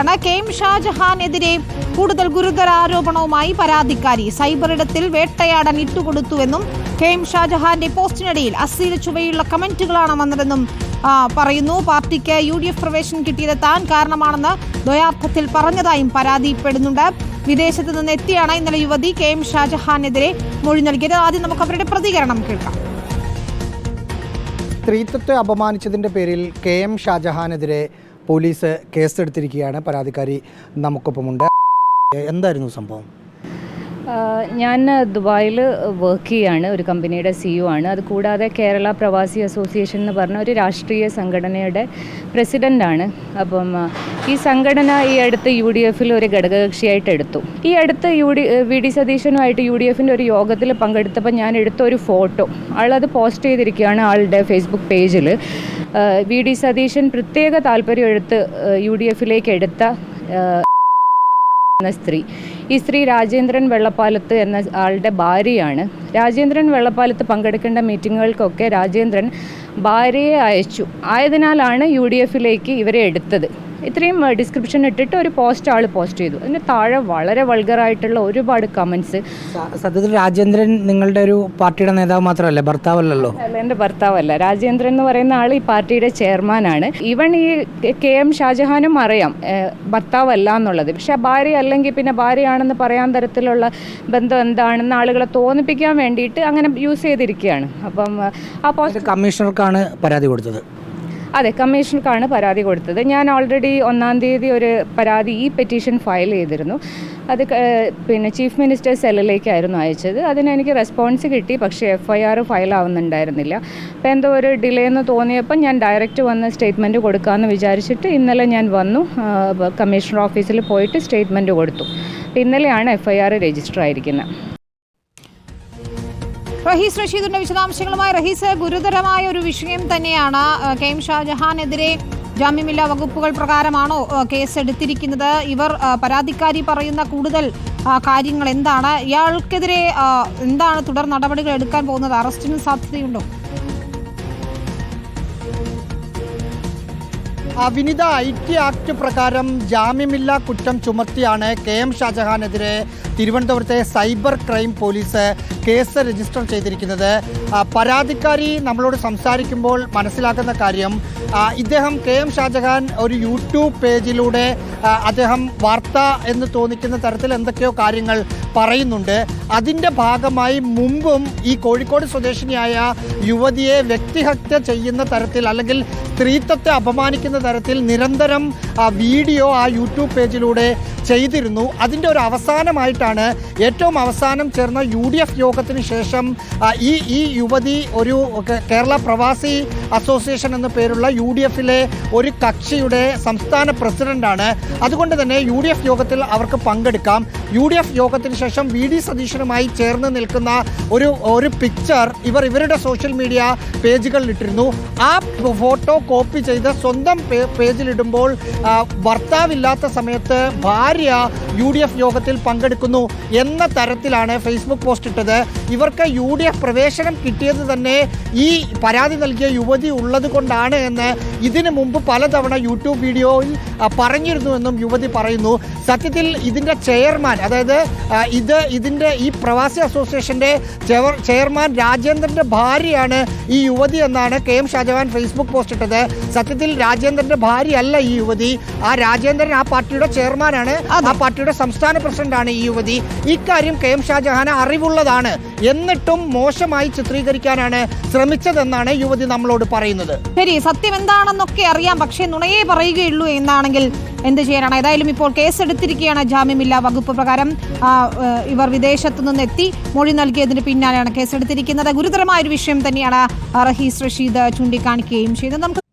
ആണ്. K M ഷാജഹാനെതിരെ കൂടുതൽ ഗുരുതര ആരോപണവുമായി പരാതിക്കാരി സൈബർ ഇടത്തിൽ വേട്ടയാടാൻ ഇട്ടുകൊടുത്തുവെന്നും കെ എം ഷാജഹാന്റെ പോസ്റ്റിനിടയിൽ അശ്ലീല ചുവയുള്ള കമന്റുകളാണ് വന്നതെന്നും പറയുന്നു. പാർട്ടിക്ക് യു ഡി എഫ് പ്രവേശനം കിട്ടിയത് താൻ കാരണമാണെന്ന് ദ്വയാർത്ഥത്തിൽ പറഞ്ഞതായും പരാതിപ്പെടുന്നുണ്ട്. വിദേശത്ത് നിന്ന് എത്തിയാണ് ഇന്നലെ യുവതി കെ എം ഷാജഹാനെതിരെ മൊഴി നൽകിയത്. ആദ്യം നമുക്ക് അവരുടെ പ്രതികരണം കേൾക്കാം. സ്ത്രീത്വത്തെ അപമാനിച്ചതിന്റെ പേരിൽ കെ എം ഷാജഹാനെതിരെ പോലീസ് കേസെടുത്തിരിക്കുകയാണ് പരാതിക്കാരി നമുക്കൊപ്പമുണ്ട്. എന്തായിരുന്നു സംഭവം? ഞാൻ ദുബായിൽ വർക്ക് ചെയ്യാണ് ഒരു കമ്പനിയുടെ സിഇഒ ആണ്. അത് കൂടാതെ കേരള പ്രവാസി അസോസിയേഷൻ എന്ന് പറഞ്ഞ ഒരു രാഷ്ട്രീയ സംഘടനയുടെ പ്രസിഡന്റാണ് അപ്പം ഈ സംഘടന ഈ അടുത്ത് യു ഡി എഫിൽ ഒരു ഘടകകക്ഷിയായിട്ട് എടുത്തു. ഈ അടുത്ത് യു ഡി വി ഡി സതീശനുമായിട്ട് യു ഡി എഫിന്റെ ഒരു യോഗത്തിൽ പങ്കെടുത്തപ്പോൾ ഞാൻ എടുത്ത ഒരു ഫോട്ടോ. ആളത് പോസ്റ്റ് ചെയ്തിരിക്കുകയാണ് ആളുടെ ഫേസ്ബുക്ക് പേജിൽ വി ഡി സതീശൻ പ്രത്യേക താല്പര്യം എടുത്ത് യു ഡി എഫിലേക്ക് എടുത്ത എന്ന സ്ത്രീ. ഈ സ്ത്രീ രാജേന്ദ്രൻ വെള്ളപ്പാലത്ത് എന്ന ആളുടെ ഭാര്യയാണ്. രാജേന്ദ്രൻ വെള്ളപ്പാലത്ത് പങ്കെടുക്കേണ്ട മീറ്റിങ്ങുകൾക്കൊക്കെ രാജേന്ദ്രൻ ഭാര്യയെ അയച്ചു. ആയതിനാലാണ് യു ഡി എഫിലേക്ക് ഇവരെ എടുത്തത്. ഇത്രയും ഡിസ്ക്രിപ്ഷൻ ഇട്ടിട്ട് ഒരു പോസ്റ്റ് ആൾ പോസ്റ്റ് ചെയ്തു. അതിന് താഴെ വളരെ വൾഗറായിട്ടുള്ള ഒരുപാട് കമൻസ് സത്യത്തിൽ രാജേന്ദ്രൻ നിങ്ങളുടെ ഒരു പാർട്ടിയുടെ നേതാവ് മാത്രമല്ലേ ഭർത്താവല്ലല്ലോ. അല്ല എന്റെ ഭർത്താവല്ല. രാജേന്ദ്രൻ എന്ന് പറയുന്ന ആൾ ഈ പാർട്ടിയുടെ ചെയർമാനാണ് ഈവൺ ഈ കെ എം ഷാജഹാനും അറിയാം ഭർത്താവ് ഭർത്താവല്ല എന്നുള്ളത്. പക്ഷെ ഭാര്യ അല്ലെങ്കിൽ പിന്നെ ഭാര്യയാണെന്ന് പറയാൻ തരത്തിലുള്ള ബന്ധം എന്താണെന്ന് ആളുകളെ തോന്നിപ്പിക്കാൻ വേണ്ടിയിട്ട് അങ്ങനെ യൂസ് ചെയ്തിരിക്കുകയാണ്. അപ്പം ആ പോസ്റ്റ് കമ്മീഷണർക്കാണ് പരാതി കൊടുത്തത്. അതെ കമ്മീഷണർക്കാണ് പരാതി കൊടുത്തത്. ഞാൻ ഓൾറെഡി ഒന്നാം തീയതി ഒരു പരാതി ഈ പെറ്റീഷൻ ഫയൽ ചെയ്തിരുന്നു. അത് പിന്നെ ചീഫ് മിനിസ്റ്റർ സെല്ലിലേക്കായിരുന്നു അയച്ചത്. അതിന് എനിക്ക് റെസ്പോൺസ് കിട്ടി പക്ഷേ എഫ് ഐ ആർ ഫയൽ ആവുന്നുണ്ടായിരുന്നില്ല. അപ്പോൾ എന്തോ ഒരു ഡിലേ എന്ന് തോന്നിയപ്പോൾ ഞാൻ ഡയറക്റ്റ് വന്ന് സ്റ്റേറ്റ്മെന്റ് കൊടുക്കാമെന്ന് വിചാരിച്ചിട്ട് ഇന്നലെ ഞാൻ വന്നു. കമ്മീഷണർ ഓഫീസിൽ പോയിട്ട് സ്റ്റേറ്റ്മെന്റ് കൊടുത്തു. ഇന്നലെയാണ് എഫ് ഐ ആർ രജിസ്റ്റർ ആയിരിക്കുന്നത് റഹീസ് റഷീദിന്റെ വിശദാംശങ്ങളുമായി റഹീസ് ഗുരുതരമായ ഒരു വിഷയം തന്നെയാണ്. കെ എം ഷാജഹാനെതിരെ ജാമ്യമില്ലാ വകുപ്പുകൾ പ്രകാരമാണോ കേസ് എടുത്തിരിക്കുന്നത് ഇവർ പരാതിക്കാരി പറയുന്ന കൂടുതൽ കാര്യങ്ങൾ എന്താണ്? ഇയാൾക്കെതിരെ എന്താണ് തുടർ നടപടികൾ എടുക്കാൻ പോകുന്നത്? അറസ്റ്റിന് സാധ്യതയുണ്ടോ? വിനിത ഐ ടി ആക്ട് പ്രകാരം ജാമ്യമില്ലാ കുറ്റം ചുമത്തിയാണ് കെ എം ഷാജഹാനെതിരെ തിരുവനന്തപുരത്തെ cyber crime police case register ചെയ്തിരിക്കുന്നത്. പരാതിക്കാരി നമ്മളോട് സംസാരിക്കുമ്പോൾ മനസ്സിലാക്കുന്ന കാര്യം ഇദ്ദേഹം കെ എം ഷാജഹാൻ ഒരു യൂട്യൂബ് പേജിലൂടെ അദ്ദേഹം വാർത്ത എന്ന് തോന്നിക്കുന്ന തരത്തിൽ എന്തൊക്കെയോ കാര്യങ്ങൾ പറയുന്നുണ്ട്. അതിന്റെ ഭാഗമായി മുമ്പും ഈ കോഴിക്കോട് സ്വദേശിനിയായ യുവതിയെ വ്യക്തിഹത്യ ചെയ്യുന്ന തരത്തിൽ അല്ലെങ്കിൽ സ്ത്രീത്വത്തെ അപമാനിക്കുന്ന തരത്തിൽ നിരന്തരം വീഡിയോ ആ യൂട്യൂബ് പേജിലൂടെ ചെയ്തിരുന്നു. അതിന്റെ ഒരു അവസാനമായിട്ടാണ് ഏറ്റവും അവസാനം ചേർന്ന യു ഡി എഫ് യോഗത്തിന് ശേഷം ഈ ഈ യുവതി ഒരു കേരള പ്രവാസി അസോസിയേഷൻ എന്ന പേരുള്ള യു ഡി എഫിലെ ഒരു കക്ഷിയുടെ സംസ്ഥാന പ്രസിഡന്റാണ്. അതുകൊണ്ട് തന്നെ യു ഡി എഫ് യോഗത്തിൽ അവർക്ക് പങ്കെടുക്കാം. യു ഡി എഫ് യോഗത്തിന് ശേഷം വി ഡി സതീശനുമായി ചേർന്ന് നിൽക്കുന്ന ഒരു ഒരു പിക്ചർ ഇവർ ഇവരുടെ സോഷ്യൽ മീഡിയ പേജുകളിൽ ഇട്ടിരുന്നു ആ ഫോട്ടോ കോപ്പി ചെയ്ത് സ്വന്തം പേജിലിടുമ്പോൾ ഭർത്താവില്ലാത്ത സമയത്ത് ഭാര്യ യു ഡി എഫ് യോഗത്തിൽ പങ്കെടുക്കുന്നു എന്ന തരത്തിലാണ് ഫേസ്ബുക്ക് പോസ്റ്റ് ഇട്ടത്. ഇവർക്ക് യു ഡി എഫ് പ്രവേശനം കിട്ടിയത് തന്നെ ഈ പരാതി നൽകിയ യുവതി ഉള്ളത് കൊണ്ടാണ് എന്ന് ഇതിനു മുമ്പ് പലതവണ യൂട്യൂബ് വീഡിയോയിൽ പറഞ്ഞിരുന്നു പറഞ്ഞിരുന്നുവെന്നും യുവതി പറയുന്നു. സത്യത്തിൽ ഇതിന്റെ ചെയർമാൻ അതായത് ഇത് ഇതിന്റെ ഈ പ്രവാസി അസോസിയേഷന്റെ ചെയർ- ചെയർമാൻ രാജേന്ദ്രന്റെ ഭാര്യയാണ് ഈ യുവതി എന്നാണ് K M Shajahan Facebook post ഇട്ടത്. സത്യത്തിൽ രാജേന്ദ്രന്റെ ഭാര്യയല്ല ഈ യുവതി. ആ രാജേന്ദ്രൻ ആ പാർട്ടിയുടെ ചെയർമാനാണ്. ആ പാർട്ടിയുടെ സംസ്ഥാന പ്രസിഡന്റാണ് ഈ യുവതി. ഇക്കാര്യം കെ എം ഷാജഹാന് അറിവുള്ളതാണ്. എന്നിട്ടും മോശമായി ചിത്രീകരിക്കാനാണ് ശ്രമിച്ചതെന്നാണ് യുവതി നമ്മളോട് പറയുന്നത്. ശരി സത്യം എന്താണെന്നൊക്കെ അറിയാം. പക്ഷേ നുണയെ പറയുകയുള്ളൂ എന്നാണെങ്കിൽ എന്ത് ചെയ്യാനാണ്? ഏതായാലും ഇപ്പോൾ കേസെടുത്തിരിക്കുകയാണ് ജാമ്യമില്ലാ വകുപ്പ് പ്രകാരം. ഇവർ വിദേശത്തു നിന്ന് എത്തി മൊഴി നൽകിയതിന് പിന്നാലെയാണ് കേസെടുത്തിരിക്കുന്നത്. ഗുരുതരമായ ഒരു വിഷയം തന്നെയാണ് റഹീസ് റഷീദ് ചൂണ്ടിക്കാണിക്കുകയും ചെയ്തത്. നമുക്ക്